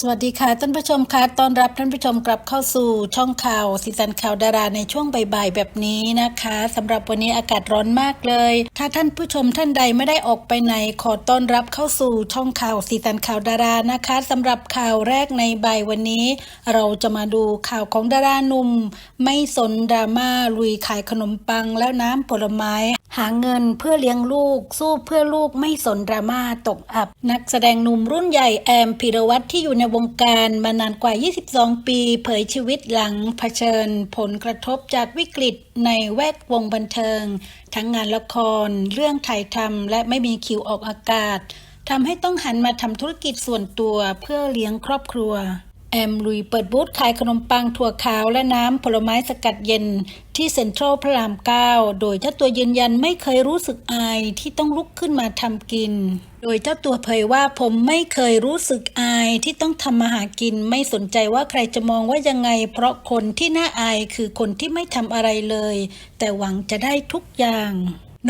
สวัสดีค่ะท่านผู้ชมคะต้อนรับท่านผู้ชมกลับเข้าสู่ช่องข่าวสีสันข่าวดาราในช่วงบ่ายๆแบบนี้นะคะสำหรับวันนี้อากาศร้อนมากเลย ถ้าท่านผู้ชมท่านใดไม่ได้ออกไปไหนขอต้อนรับเข้าสู่ช่องข่าวสีสันข่าวดารานะคะสำหรับข่าวแรกในบ่ายวันนี้ เราจะมาดูข่าวของดาราหนุ่ม ไม่สนดราม่าลุยขายขนมปังแล้วน้ำผลไม้ หาเงินเพื่อเลี้ยงลูก สู้เพื่อลูกไม่สนดราม่าตกอับ นักแสดงหนุ่มรุ่นใหญ่แอมพีรวัตรที่อยู่ในวงการมานานกว่า 22 ปี เผยชีวิตหลังเผชิญ ผลกระทบจากวิกฤตในแวดวงบันเทิง ทั้งงานละคร เรื่องถ่ายทำและไม่มีคิวออกอากาศทำให้ต้องหันมาทำธุรกิจส่วนตัวเพื่อเลี้ยงครอบครัว แอมลุยเปิดบูธขายขนมปังถั่วขาวและน้ำผลไม้สกัดเย็นที่เซ็นทรัลพระราม9โดยเจ้าตัวยืนยันไม่เคยรู้สึกอายที่ต้องลุกขึ้นมาทำกิน โดยเจ้าตัวเผยว่าผมไม่เคยรู้สึกอายที่ต้องทำมาหากิน ไม่สนใจว่าใครจะมองว่ายังไง เพราะคนที่น่าอายคือคนที่ไม่ทำอะไรเลย แต่หวังจะได้ทุกอย่าง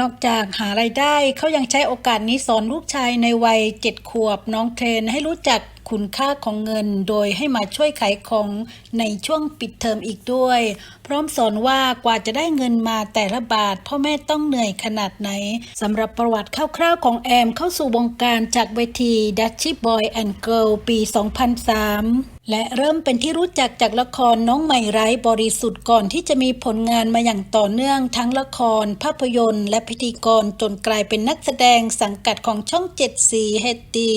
นอกจากหาไรายได้เขายังใช้โอกาสนี้สอนลูกชายในวัยเจ็ดขวบน้องเทรนให้รู้จัก คุณค่าของเงิน โดยให้มาช่วยขายของในช่วงปิดเทอมอีกด้วย พร้อมสอนว่ากว่าจะได้เงินมาแต่ละบาท พ่อแม่ต้องเหนื่อยขนาดไหนสำหรับประวัติคร่าวๆของแอมเข้าสู่วงการจากเวที Dutchy Boy and Girl ปี 2003และเริ่มเป็นที่รู้จักจากละครน้องใหม่ไร้บริสุทธิ์ก่อนที่จะมีผลงานมาอย่างต่อเนื่องทั้งละคร ภาพยนตร์ และพิธีกรจนกลายเป็นนักแสดงสังกัดของช่องเจ็ดสีเฮดตี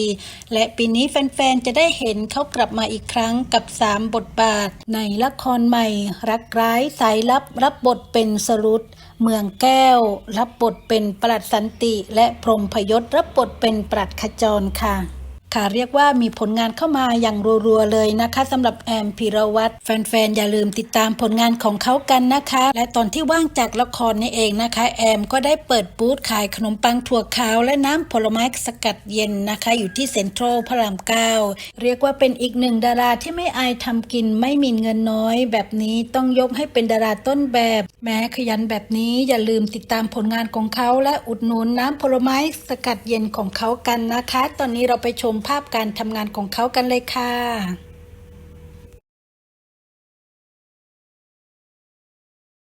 และปีนี้แฟนจะได้เห็นเขากลับมาอีกครั้งกับ 3 บทบาท ในละครใหม่ รักร้ายสายลับรับบทเป็นสรุตเมืองแก้ว รับบทเป็นปลัดสันติ และพรมพยศรับบทเป็นปลัดขจรค่ะ ค่ะเรียกว่ามีผลงานเข้ามาอย่างรัวๆเลยนะคะสำหรับแอมพีรวัตรแฟนๆ อย่าลืมติดตามผลงานของเขากันนะคะ และตอนที่ว่างจากละครนี่เองนะคะ แอมก็ได้เปิดบูธขายขนมปังถั่วขาว และน้ำผลไม้สกัดเย็นนะคะ อยู่ที่เซ็นทรัลพระรามเก้าเรียกว่าเป็นอีกหนึ่งดาราที่ไม่อายทำกินไม่มีเงินน้อย แบบนี้ต้องยกให้เป็นดาราต้นแบบ แม้ขยันแบบนี้อย่าลืมติดตามผลงานของเขา และอุดหนุนน้ำผลไม้สกัดเย็นของเขากันนะคะ ตอนนี้เราไปชมภาพการทำงานของเขากันเลยค่ะ